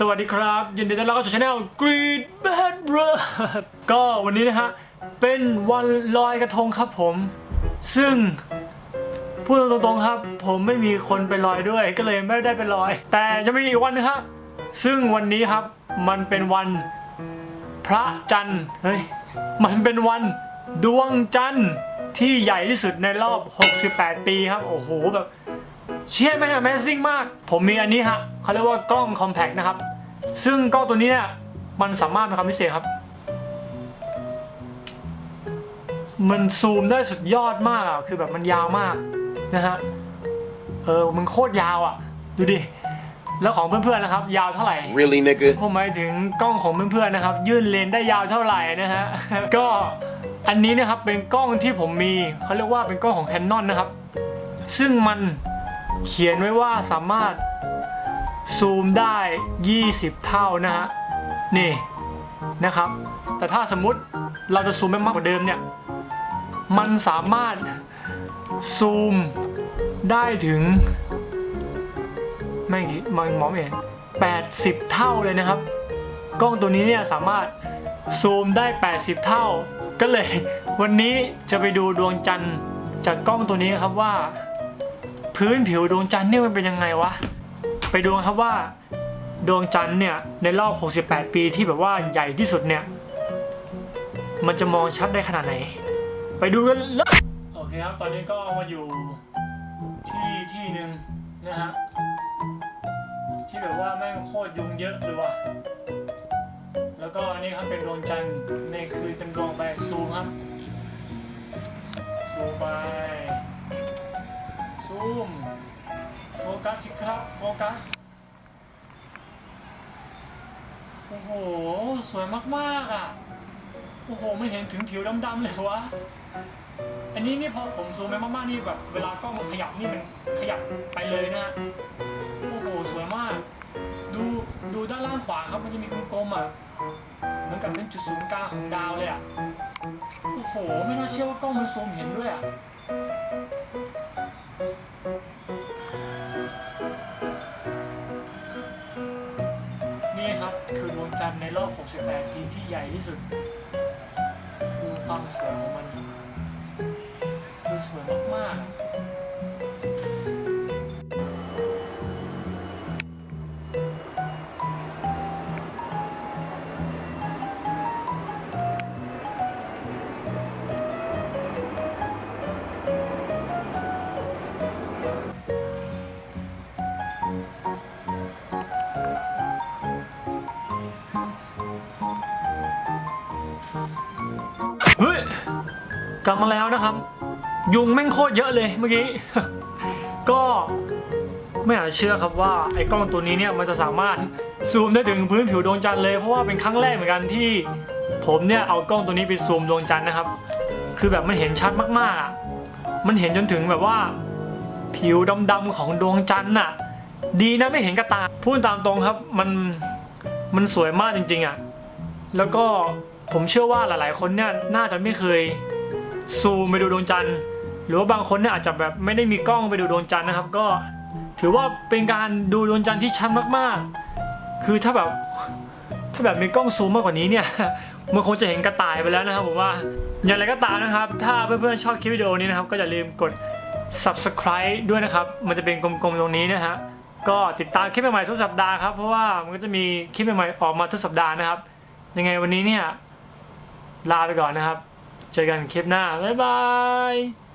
สวัสดีครับ ยินดีต้อนรับเข้าสู่ช anel Green Bad Bro ก็วันนี้นะฮะ เป็นวันลอยกระทงครับผม ซึ่ง พูดตรงๆครับ ผมไม่มีคนไปลอยด้วยก็เลยไม่ได้ไปลอย แต่จะมีอีกวันนึงครับซึ่งวันนี้ครับมันเป็นวันพระจันทร์เฮ้ยมันเป็นวันดวงจันทร์ที่ใหญ่ที่สุดในรอบ 68 ปีครับ โอ้โหแบบ เชี่ยแม่ง Amazing มาก ผมมีอันนี้ฮะเขาเรียกว่ากล้อง Compact นะครับ ซึ่งกล้องตัวนี้เนี่ยมันสามารถเป็นคำพิเศษครับ มันซูมได้สุดยอดมากอะคือแบบมันยาวมากนะฮะ เออ มันโคตรยาวอะดูดิ แล้วของเพื่อนๆนะครับ ยาวเท่าไหร่ Really, nigga? ผมหมายถึงกล้องของเพื่อนๆนะครับ ยื่นเลนส์ได้ยาวเท่าไหร่นะฮะ ก็อันนี้นะครับเป็นกล้องที่ผมมีเขาเรียกว่าเป็นกล้องของ Canon นะครับ ซึ่งมัน เขียนไว้ว่าสามารถซูมได้ 20 เท่านะฮะ นี่นะครับ แต่ถ้าสมมุติเราจะซูมไปมากกว่าเดิมเนี่ย มันสามารถซูมได้ถึง ไม่กี่มองมองเห็น80 เท่าเลยนะครับ กล้องตัวนี้เนี่ยสามารถซูมได้ 80 เท่า ก็เลยวันนี้จะไปดูดวงจันทร์จากกล้องตัวนี้ครับว่า พื้นผิวดวงจันทร์เนี่ยมันเป็นยังไงวะ ไปดูครับว่า ดวงจันทร์เนี่ยในรอบ 68 ปีที่แบบว่าใหญ่ที่สุดเนี่ย มันจะมองชัดได้ขนาดไหน ไปดูกันเลยโอเคครับ ตอนนี้ก็มาอยู่ที่ที่หนึ่งนะฮะที่แบบว่าแม่งโคตรยุงเยอะเลยว่ะ แล้วก็อันนี้ครับเป็นดวงจันทร์ในคืนเต็มดวงไปซูมครับซูมไป สิครับโฟกัส โอ้โห สวยมากๆอะ โอ้โห มันเห็นถึงผิวดำๆเลยวะ อันนี้นี่พอผมซูมไปมากๆนี่แบบ เวลากล้องมันขยับนี่มันขยับไปเลยนะฮะ โอ้โห สวยมาก ดูดูด้านล่างขวาครับ มันจะมีกลมๆอะ เหมือนกับเป็นจุดศูนย์กลางของดาวเลยอะ โอ้โห ไม่น่าเชื่อว่ากล้องมันซูมเห็นด้วยอะ ร์ในรอบ 68 ปีที่ใหญ่ที่สุด ดูความสวยของมันคือสวยมากๆ กลับมาแล้วนะครับ ยุงแม่งโคตรเยอะเลยเมื่อกี้ ก็ไม่อยากจเชื่อครับว่าไอ้กล้องตัวนี้เนี่ยมันจะสามารถซูมได้ถึงพื้นผิวดวงจันทร์เลยเพราะว่าเป็นครั้งแรกเหมือนกันที่ผมเนี่ยเอากล้องตัวนี้ไปซูมดวงจันทร์นะครับ คือแบบมันเห็นชัดมากๆอะมันเห็นจนถึงแบบว่า ผิวดำๆของดวงจันทร์น่ะ ดีนะไม่เห็นกระตาพูดตามตรงครับมันมันสวยมากจริงๆอะแล้วก็ผมเชื่อว่าหลายๆ คนเนี่ยน่าจะไม่เคย ซูมไปดูดวงจันทร์ หรือว่าบางคนเนี่ยอาจจะแบบไม่ได้มีกล้องไปดูดวงจันทร์นะครับ ก็ถือว่าเป็นการดูดวงจันทร์ที่ชัดมากๆ คือถ้าแบบถ้าแบบมีกล้องซูมมากกว่านี้เนี่ยมันคงจะเห็นกระต่ายไปแล้วนะครับผมว่าอย่างไรก็ตามนะครับ ถ้าเพื่อนๆชอบคลิปวิดีโอนี้นะครับ ก็อย่าลืมกด subscribe ด้วยนะครับ มันจะเป็นกลมๆตรงนี้นะฮะก็ติดตามคลิปใหม่ๆทุกสัปดาห์ครับเพราะว่ามันก็จะมีคลิปใหม่ๆออกมาทุกสัปดาห์นะครับ ยังไงวันนี้เนี่ยลาไปก่อนนะครับ เจอกันคลิปหน้า บ๊ายบาย